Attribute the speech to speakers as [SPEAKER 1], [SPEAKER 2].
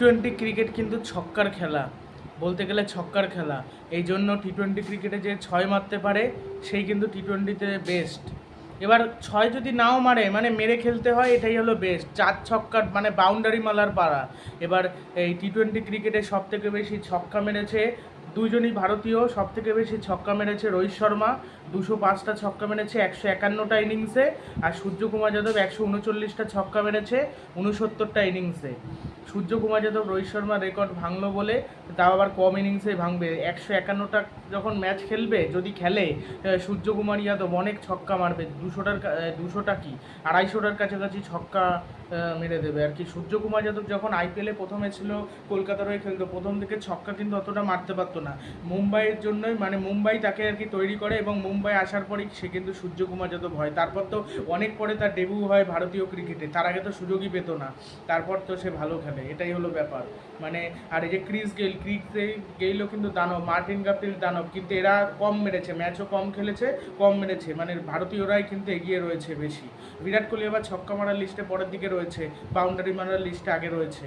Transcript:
[SPEAKER 1] Twenty cricket কিন্তু ছক্কার খেলা, বলতে গেলে ছক্কার খেলা। এই জন্য টি টোয়েন্টি ক্রিকেটে যে ছয় মারতে পারে, সেই কিন্তু টি টোয়েন্টিতে বেস্ট এবার ছয় যদি নাও মারে মানে মেরে খেলতে হয়, এটাই হলো বেস্ট চার ছক্কার মানে বাউন্ডারি মালার পাড়া এবার এই টি টোয়েন্টি ক্রিকেটে সব থেকে বেশি ছক্কা মেরেছে দুজনই ভারতীয় সব থেকে বেশি ছক্কা মেরেছে রোহিত শর্মা, দুশো পাঁচটা ছক্কা মেরেছে একশো একান্নটা ইনিংসে, আর সূর্যকুমার যাদব একশো উনচল্লিশটা ছক্কা মেরেছে উনসত্তরটা ইনিংসে। সূর্যকুমার যাদব রোহিত শর্মার রেকর্ড ভাঙলো বলে, তাও আবার কম ইনিংসে ভাঙবে। একশো একান্নটা যখন ম্যাচ খেলবে, যদি খেলে সূর্যকুমার যাদব অনেক ছক্কা মারবে। দুশোটার দুশোটা কি? আড়াইশোটার কাছাকাছি ছক্কা মেরে দেবে। আর কি, সূর্যকুমার যাদব যখন আইপিএলে প্রথমে ছিল, কলকাতার হয়ে খেলতো, প্রথম থেকে ছক্কা কিন্তু অতটা মারতে পারতো না। মুম্বাইয়ের জন্যই মানে মুম্বাই তাকে আর কি তৈরি করে এবং মুম্বাই আসার পরেই সে কিন্তু সূর্যকুমার যাদব হয়। তারপর তো অনেক পরে তার ডেবিউ হয় ভারতীয় ক্রিকেটে তার আগে তো সুযোগই পেতো না। তারপর তো সে ভালো খেলে। এটাই হলো ব্যাপার। মানে আর এই যে ক্রিস গেইল, ক্রিস গেইলও কিন্তু দানব, মার্টিন গাপ্টিল দানব। কিন্তু এরা কম মেরেছে ম্যাচও কম খেলেছে, কম মেরেছে। মানে ভারতীয়রাই কিন্তু এগিয়ে রয়েছে বেশি। বিরাট কোহলি আবার ছক্কা মারার লিস্টে পরের দিকে রয়েছে বাউন্ডারি মারার লিস্টে আগে রয়েছে।